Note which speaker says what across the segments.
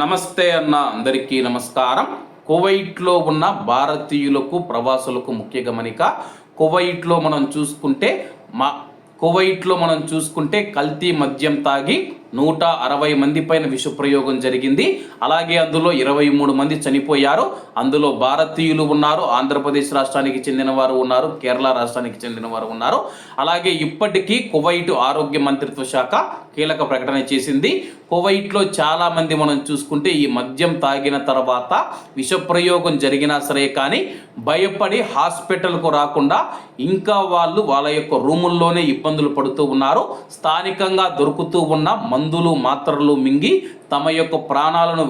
Speaker 1: నమస్తే అన్న అందరికీ నమస్కారం. కువైట్లో ఉన్న భారతీయులకు ప్రవాసులకు ముఖ్య గమనిక కువైట్లో మనం చూసుకుంటే మా కువైట్లో మనం చూసుకుంటే కల్తీ మద్యం తాగి నూట అరవై మంది పైన విషప్రయోగం జరిగింది. అలాగే అందులో ఇరవై మూడు మంది చనిపోయారు. అందులో భారతీయులు ఉన్నారు. ఆంధ్రప్రదేశ్ రాష్ట్రానికి చెందిన వారు ఉన్నారు. కేరళ రాష్ట్రానికి చెందిన వారు ఉన్నారు. అలాగే ఇప్పటికీ కువైట్ ఆరోగ్య మంత్రిత్వ శాఖ కీలక ప్రకటన చేసింది. కువైట్లో చాలామంది మనం చూసుకుంటే ఈ మద్యం తాగిన తర్వాత విషప్రయోగం జరిగినా సరే కానీ భయపడి హాస్పిటల్కు రాకుండా ఇంకా వాళ్ళు వాళ్ళ యొక్క రూముల్లోనే ఇబ్బందులు పడుతూ ఉన్నారు. స్థానికంగా దొరుకుతూ ఉన్న మందులు మాత్రలు మింగి తమ యొక్క ప్రాణాలను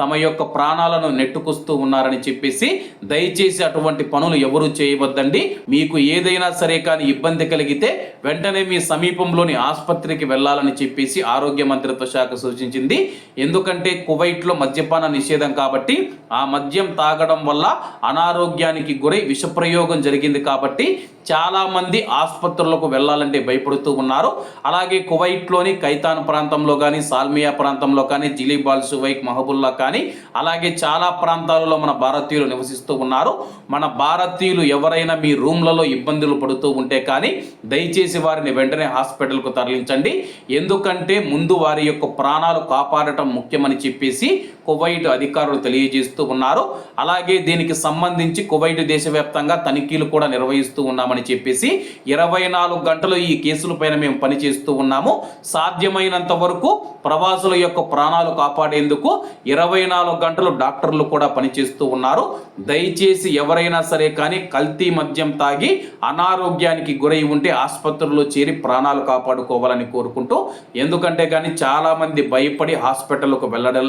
Speaker 1: తమ యొక్క ప్రాణాలను నెట్టుకొస్తూ ఉన్నారని చెప్పేసి దయచేసి అటువంటి పనులు ఎవరు చేయవద్దండి. మీకు ఏదైనా సరే కానీ ఇబ్బంది కలిగితే వెంటనే మీ సమీపంలోని ఆసుపత్రికి వెళ్ళాలని చెప్పేసి ఆరోగ్య మంత్రిత్వ శాఖ సూచించింది. ఎందుకంటే కువైట్లో మద్యపాన నిషేధం కాబట్టి ఆ మద్యం తాగడం వల్ల అనారోగ్యానికి గురై విషప్రయోగం జరిగింది కాబట్టి చాలామంది ఆసుపత్రులకు వెళ్ళాలంటే భయపడుతూ ఉన్నారు. అలాగే కువైట్లోని కైతాన్ ప్రాంతంలో కానీ సాల్మియా ప్రాంతంలో కానీ జిలీబాల్ సువైక్ మహబుల్లా కానీ అలాగే చాలా ప్రాంతాలలో మన భారతీయులు నివసిస్తూ ఉన్నారు. మన భారతీయులు ఎవరైనా మీ రూమ్లలో ఇబ్బందులు పడుతూ ఉంటే కానీ దయచేసి వారిని వెంటనే హాస్పిటల్కు తరలించండి. ఎందుకంటే ముందు వారి యొక్క ప్రాణాలు కాపాడటం ముఖ్యమని చెప్పేసి కువైట్ అధికారులు తెలియజేస్తూ ఉన్నారు. అలాగే దీనికి సంబంధించి కువైట్ దేశవ్యాప్తంగా తనిఖీలు కూడా నిర్వహిస్తూ ఉన్నామని చెప్పేసి ఇరవై నాలుగు గంటలు ఈ కేసులపైన మేము పనిచేస్తూ ఉన్నాము. సాధ్యమైనంత వరకు ప్రవాసుల యొక్క ప్రాణాలు కాపాడేందుకు ఇరవై నాలుగు గంటలు డాక్టర్లు కూడా పనిచేస్తూ ఉన్నారు. దయచేసి ఎవరైనా సరే కానీ కల్తీ మద్యం తాగి అనారోగ్యానికి గురై ఉంటే ఆసుపత్రుల్లో చేరి ప్రాణాలు కాపాడుకోవాలని కోరుకుంటూ ఎందుకంటే కానీ చాలామంది భయపడి హాస్పిటల్కు వెళ్ళడం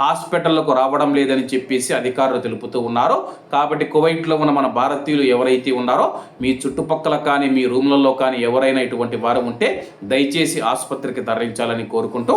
Speaker 1: హాస్పిటళ్ళకు రావడం లేదని చెప్పేసి అధికారులు తెలుపుతూ ఉన్నారు. కాబట్టి కువైట్లో ఉన్న మన భారతీయులు ఎవరైతే ఉన్నారో మీ చుట్టుపక్కల కానీ మీ రూమ్లలో కానీ ఎవరైనా ఇటువంటి వారు ఉంటే దయచేసి ఆసుపత్రికి తరలించాలని కోరుకుంటూ